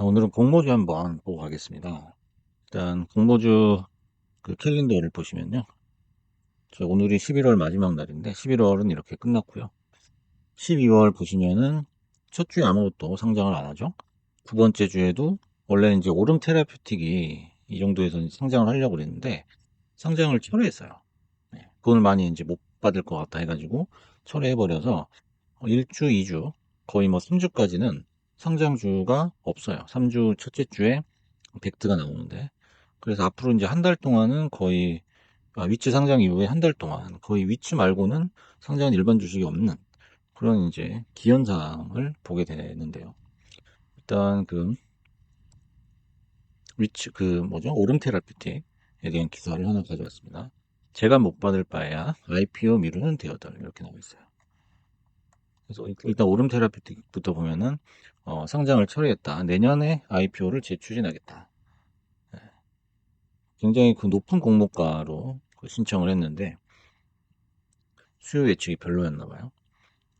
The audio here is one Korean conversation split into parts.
아, 오늘은 공모주 한번 보고 가겠습니다. 일단 공모주 그 캘린더를 보시면요. 저 오늘이 11월 마지막 날인데 11월은 이렇게 끝났고요. 12월 보시면은 첫 주에 아무것도 상장을 안 하죠. 두 번째 주에도 원래는 이제 오름 테라퓨틱이 이 정도에서 상장을 하려고 그랬는데 상장을 철회했어요. 네, 돈을 많이 이제 못 받을 것 같다 해가지고 철회해버려서 1주, 2주, 거의 뭐 3주까지는 상장주가 없어요. 3주 첫째 주에 벡트가 나오는데 그래서 앞으로 이제 한 달 동안은 거의 아, 위치 상장 이후에 한 달 동안 거의 위치 말고는 상장한 일반 주식이 없는 그런 이제 기현상을 보게 되는데요. 일단 그 위치 그 뭐죠 오름 테라피틱에 대한 기사를 하나 가져왔습니다. 제가 못 받을 바에야 IPO 미루는 대여들 이렇게 나와 있어요. 그래서 일단 오름 테라피틱부터 보면은 어, 상장을 처리했다. 내년에 IPO를 재추진하겠다. 네. 굉장히 그 높은 공모가로 그 신청을 했는데 수요 예측이 별로였나 봐요.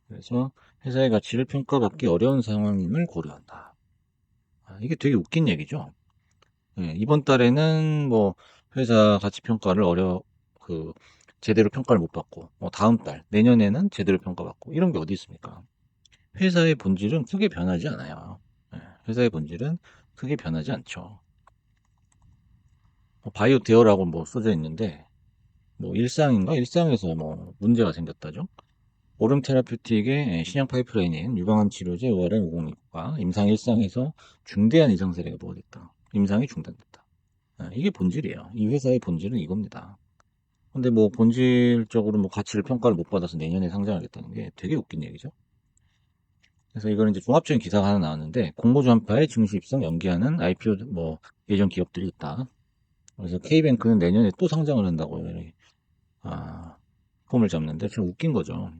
그래서 회사의 가치를 평가받기 어려운 상황임을 고려한다. 아, 이게 되게 웃긴 얘기죠. 네, 이번 달에는 뭐 회사 가치 평가를 어려 그 제대로 평가를 못 받고 뭐 다음 달 내년에는 제대로 평가받고 이런 게 어디 있습니까? 회사의 본질은 크게 변하지 않아요. 네, 회사의 본질은 크게 변하지 않죠. 뭐 바이오 대어라고 뭐 써져 있는데 뭐 일상인가 일상에서 뭐 문제가 생겼다죠. 오름 테라퓨틱의 신형 파이프라인인 유방암 치료제 ORM 506가 임상 일상에서 중대한 이상 사례가 보고됐다. 임상이 중단됐다. 네, 이게 본질이에요. 이 회사의 본질은 이겁니다. 근데 뭐 본질적으로 뭐 가치를 평가를 못 받아서 내년에 상장하겠다는 게 되게 웃긴 얘기죠. 그래서 이거는 이제 종합적인 기사가 하나 나왔는데 공모주 한파의 증시 입성 연기하는 IPO 뭐 예전 기업들이 있다. 그래서 K뱅크는 내년에 또 상장을 한다고 아, 폼을 잡는데 참 웃긴 거죠.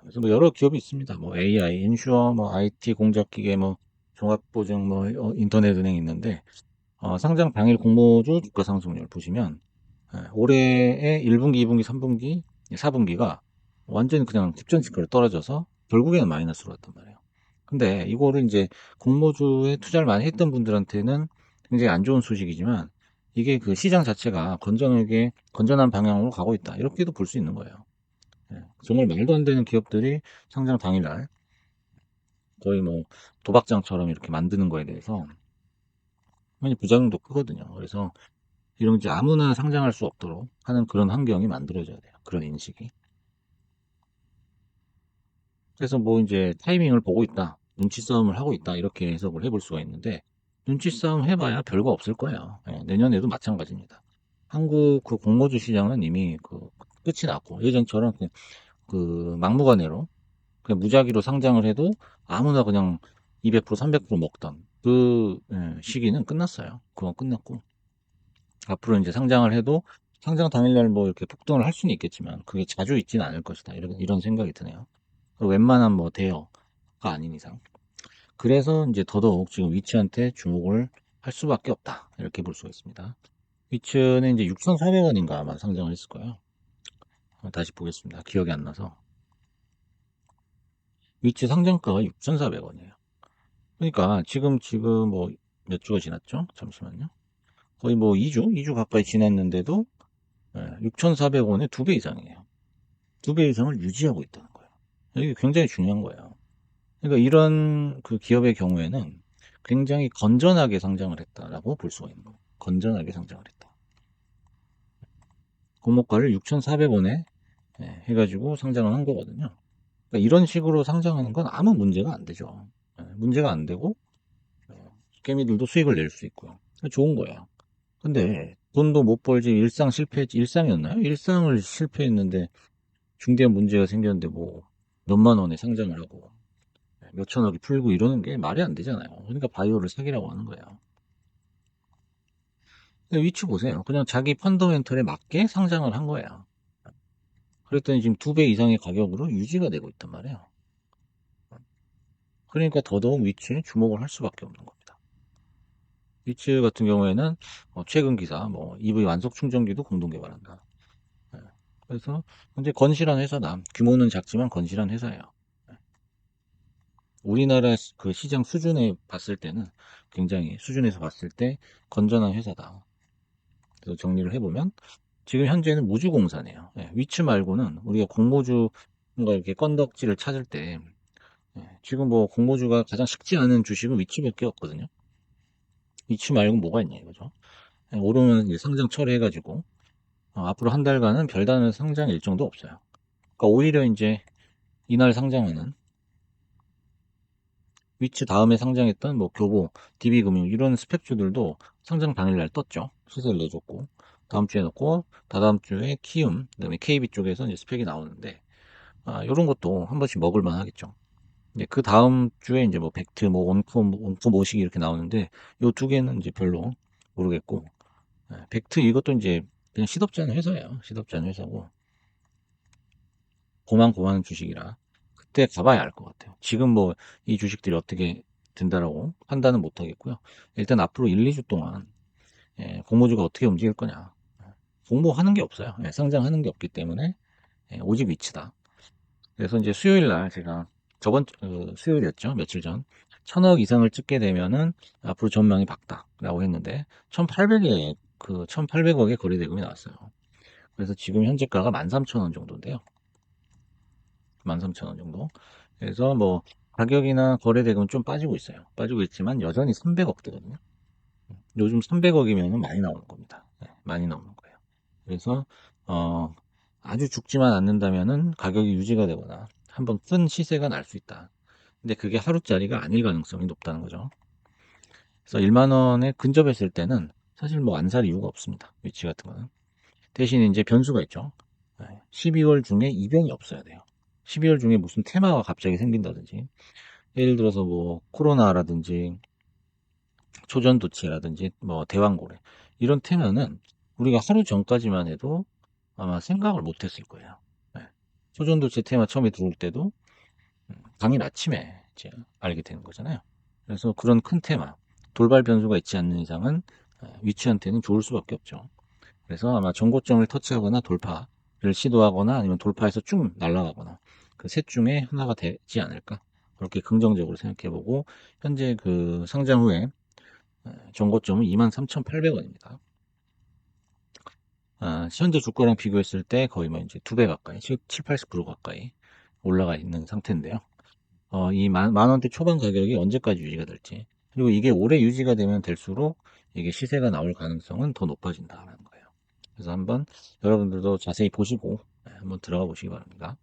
그래서 뭐 여러 기업이 있습니다. 뭐 AI, 인슈어, 뭐 IT 공작기계, 뭐 종합보증, 뭐 어, 인터넷은행 있는데 어, 상장 당일 공모주 주가 상승률 보시면 예, 올해의 1분기, 2분기, 3분기, 4분기가 완전히 그냥 집전직거로 떨어져서 결국에는 마이너스로 왔단 말이에요. 근데 이거를 이제 공모주에 투자를 많이 했던 분들한테는 굉장히 안 좋은 소식이지만 이게 그 시장 자체가 건전하게 건전한 방향으로 가고 있다 이렇게도 볼 수 있는 거예요. 예, 정말 말도 안 되는 기업들이 상장 당일날 거의 뭐 도박장처럼 이렇게 만드는 거에 대해서 많이 부작용도 크거든요. 그래서 이런 게 아무나 상장할 수 없도록 하는 그런 환경이 만들어져야 돼요. 그런 인식이. 그래서 뭐 이제 타이밍을 보고 있다. 눈치 싸움을 하고 있다. 이렇게 해석을 해볼 수가 있는데 눈치 싸움 해봐야 별거 없을 거예요. 예, 내년에도 마찬가지입니다. 한국 그 공모주 시장은 이미 그 끝이 났고 예전처럼 그, 그 막무가내로 그냥 무작위로 상장을 해도 아무나 그냥 200% 300% 먹던 그 예, 시기는 끝났어요. 그건 끝났고 앞으로 이제 상장을 해도 상장 당일날 뭐 이렇게 폭등을 할 수는 있겠지만 그게 자주 있지는 않을 것이다. 이런 이런 생각이 드네요. 웬만한 뭐 대여가 아닌 이상. 그래서 이제 더더욱 지금 위치한테 주목을 할 수밖에 없다. 이렇게 볼 수가 있습니다. 위치는 이제 6,400원인가 아마 상장을 했을 거예요. 다시 보겠습니다. 기억이 안 나서. 위치 상장가가 6,400원이에요. 그러니까 지금 지금 뭐 몇 주가 지났죠? 잠시만요. 거의 뭐 2주, 2주 가까이 지났는데도 6,400원의 두배 이상이에요. 두배 이상을 유지하고 있다는 거예요. 이게 굉장히 중요한 거예요. 그러니까 이런 그 기업의 경우에는 굉장히 건전하게 상장을 했다라고 볼 수가 있는 거예요. 건전하게 상장을 했다. 공모가를 6,400원에 해가지고 상장을 한 거거든요. 그러니까 이런 식으로 상장하는 건 아무 문제가 안 되죠. 예, 문제가 안 되고 개미들도 수익을 낼 수 있고요. 좋은 거야. 근데 돈도 못 벌지 일상 실패했지 일상이었나요? 일상을 실패했는데 중대한 문제가 생겼는데 뭐 몇만 원에 상장을 하고 몇천억이 풀고 이러는 게 말이 안 되잖아요. 그러니까 바이오를 사기라고 하는 거예요. 위치 보세요. 그냥 자기 펀더멘털에 맞게 상장을 한 거예요. 그랬더니 지금 두 배 이상의 가격으로 유지가 되고 있단 말이에요. 그러니까 더더욱 위치에 주목을 할 수밖에 없는 겁니다. 위치 같은 경우에는 어, 최근 기사 뭐 EV 완속 충전기도 공동 개발한다. 네. 그래서 현재 건실한 회사다. 규모는 작지만 건실한 회사예요. 네. 우리나라 시- 그 시장 수준에 봤을 때는 굉장히 수준에서 봤을 때 건전한 회사다. 그래서 정리를 해보면 지금 현재는 무주공사네요. 예, 위치 말고는 우리가 공모주 뭔가 이렇게 건덕지를 찾을 때 예, 지금 뭐 공모주가 가장 쉽지 않은 주식은 위치밖에 없거든요. 위치 말고 뭐가 있냐 이거죠. 예, 오르면 이제 상장 처리해가지고 어, 앞으로 한 달간은 별다른 상장 일정도 없어요. 그러니까 오히려 이제 이날 상장하는 위치 다음에 상장했던 뭐 교보, DB금융 이런 스펙주들도 상장 당일날 떴죠. 시세를 내줬고 다음 주에 넣고 다다음 주에 키움, 그다음에 KB 쪽에서 이제 스펙이 나오는데 아, 이런 것도 한 번씩 먹을만 하겠죠. 이제 그 다음 주에 이제 뭐 벡트, 뭐 원콤, 원콤 모시기 이렇게 나오는데 요 두 개는 이제 별로 모르겠고 예, 벡트 이것도 이제 그냥 시덥지 않은 회사예요. 시덥지 않은 회사고 고만 고만한 주식이라 그때 가봐야 알 것 같아요. 지금 뭐 이 주식들이 어떻게 된다라고 판단은 못 하겠고요. 일단 앞으로 1, 2주 동안 예, 공모주가 어떻게 움직일 거냐. 공모하는 게 없어요. 예, 상장하는 게 없기 때문에 예, 오직 위치다. 그래서 이제 수요일 날 제가 저번 주- 어, 수요일이었죠. 며칠 전 천억 이상을 찍게 되면은 앞으로 전망이 밝다라고 했는데 1,800에 그 1,800억의 거래 대금이 나왔어요. 그래서 지금 현재가가 13,000원 정도인데요. 13,000원 정도. 그래서 뭐 가격이나 거래 대금은 좀 빠지고 있어요. 빠지고 있지만 여전히 300억대거든요. 요즘 300억이면 많이 나오는 겁니다. 네, 많이 나오는 거예요. 그래서 어, 아주 죽지만 않는다면은 가격이 유지가 되거나 한번 큰 시세가 날 수 있다. 근데 그게 하루짜리가 아닐 가능성이 높다는 거죠. 그래서 1만 원에 근접했을 때는 사실 뭐 안 살 이유가 없습니다. 위치 같은 거는. 대신 이제 변수가 있죠. 12월 중에 이변이 없어야 돼요. 12월 중에 무슨 테마가 갑자기 생긴다든지, 예를 들어서 뭐 코로나라든지 초전도체라든지 뭐 대왕고래 이런 테마는 우리가 하루 전까지만 해도 아마 생각을 못했을 거예요. 네. 초전도체 테마 처음에 들어올 때도 음, 당일 아침에 이제 알게 되는 거잖아요. 그래서 그런 큰 테마, 돌발 변수가 있지 않는 이상은 어, 위치한테는 좋을 수밖에 없죠. 그래서 아마 정고점을 터치하거나 돌파를 시도하거나 아니면 돌파해서 쭉 날아가거나 그 셋 중에 하나가 되지 않을까 그렇게 긍정적으로 생각해보고 현재 그 상장 후에 어, 정고점은 23,800원입니다. 아, 현재 주가랑 비교했을 때 거의 뭐 이제 두 배 가까이, 7, 80% 가까이 올라가 있는 상태인데요. 어, 이 만, 만 원대 초반 가격이 언제까지 유지가 될지, 그리고 이게 오래 유지가 되면 될수록 이게 시세가 나올 가능성은 더 높아진다는 거예요. 그래서 한번 여러분들도 자세히 보시고 네, 한번 들어가 보시기 바랍니다.